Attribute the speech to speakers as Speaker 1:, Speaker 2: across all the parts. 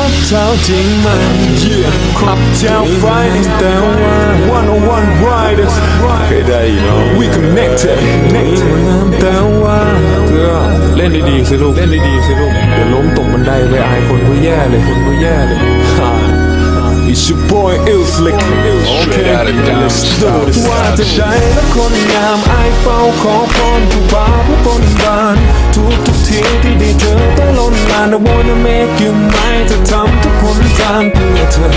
Speaker 1: อัพเท้าจริงไหมขับเท้าไฟแต่ว่า one on one riders เคยได้เนาะ we connected connected แต่ว่าเล่นดีๆสิลูก เล่นดีๆสิลูก เดี๋ยวล้มตกบันไดไปอายคนก็แย่เลยคนก็แย่เลย It's your boy Ill Slick Okay let's do this ว่าจะได้และคนงามไอายเฝ้าขอพรผู้บ่าวผู้บนบานทุกทุกทีที่ได้เจอต้องล้นลาน I wanna make you mine จะทำทุกคนทางเพื่อเธอ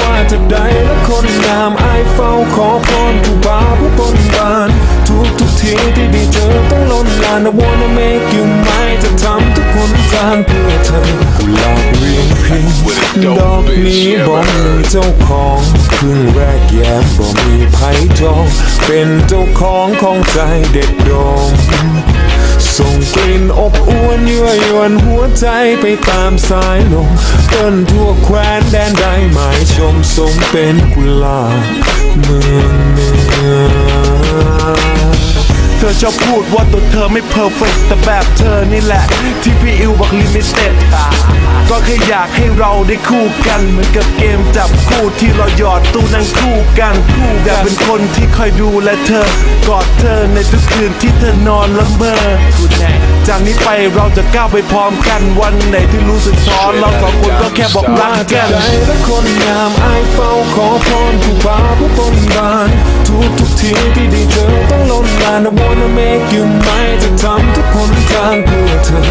Speaker 1: ว่าจะได้และคนงามไอายเฝ้าขอพรผู้บ่าวผู้บนบานทุกทุกทีที่ได้เจอต้องล้นลาน I wanna make you mine จะทำ ทุกคนทางเพื่อเธอกุหลาบเรียงพิงดอกนี้บอกมีเจ้าของครึ่งแรกแย้มบ่มีไผ่ทอง เป็นเจ้าของของใจเด็ดดมส่งกลิ่นอบอวนยั่วยวนหัวใจไปตามสายลมเต้นทั่วแคว้นแดนได้หมายชมสมเป็นกุหลาบเมืองเนือ
Speaker 2: เธอชอบพูดว่าตัวเธอไม่เพอร์เฟกแต่แบบเธอนี่แหละ ที่พี่อิ ก็แค่อยากให้เราได้คู่กัน เหมือนกับเกมจับคู่ที่เราหยอดตู้นั่งคู่กันคู่อยากเป็นคนที่คอยดูแลเธอกอดเธอในทุกคืนที่เธอนอนละเมอจากนี้ไปเราจะก้าวไปพร้อมกันวันไหนที่รู้สึกท้อเราสองคนก็แค่บอกรักกัน
Speaker 1: ใจและคนงามไอายเฝ้าขอพรผู้บ่าวผู้บนบานทุกทุกทีที่ได้เจอต้องล้นลาน I wanna make you mine จะทำทุกคนทางเพื่อเธอ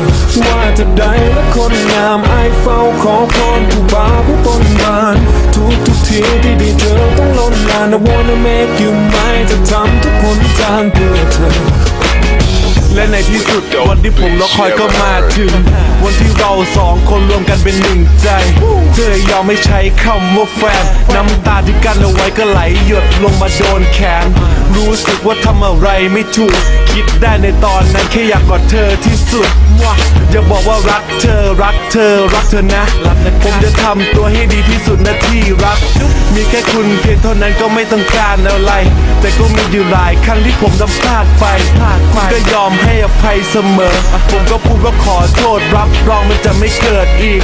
Speaker 1: ว่าจะได้และคนงามไอเฝ้าขอพรผู้บ่าวผู้บนบานทุกทุกทีที่ได้เจอต้องล้นลาน I wanna make you mine จะทำทุกคนทางเพื่อเธอ
Speaker 2: และในที่สุดวันที่ผมรอคอยก็มาถึง วันที่เราสองคนรวมกันเป็นหนึ่งใจ เธอยอมไม่ใช้คำว่าแฟน น้ำตาที่ กั้นเอาไว้ก็ไหลหยดลงมาโดนแขน รู้สึกว่าทำอะไรไม่ถูก คิดได้ในตอนนั้นแค่อยากกอดเธอที่สุดอย่าบอกว่ารักเธอรักเธอรักเธอนะผมจะทำตัวให้ดีที่สุดนะที่รัก มีแค่คุณเพียงเท่านั้นก็ไม่ต้องการอะไร แต่ก็มีอยู่หลายครั้งที่ผมทำพลาดไปคุณก็ยอมให้อภัยเสมอ ผมก็พูดว่าขอโทษรับรองมันจะไม่เกิดอีก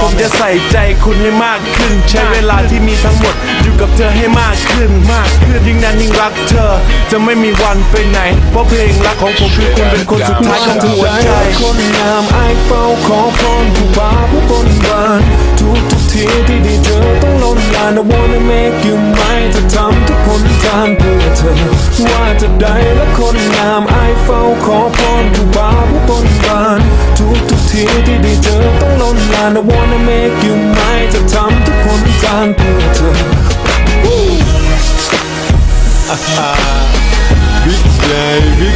Speaker 2: ผมจะใส่ใจคุณให้มากขึ้น ใช้เวลาที่มีทั้งหมดอยู่กับเธอให้มากขึ้นมากขึ้นยิ่งนานยิ่งรักเธอ จะไม่มีวันไปไหน เพราะเพลงรักของผมคือคุณเป็นคนสุดท้ายของหัวใจ
Speaker 1: คนงามไอเฝ้าขอพรผู้บาผู้บนบานทุกทุกทีที่ได้เจอต้องล้นลาน I wanna make you mine จะทำทุกคนทางเพื่อเธอ ว่าจะได้และคนงามไอเฝ้าขอพรผู้บาผู้บนบานทุกทุกทีที่ได้เจอต้องล้นลาน I wanna make you mine บิ๊กใหญ่บิ๊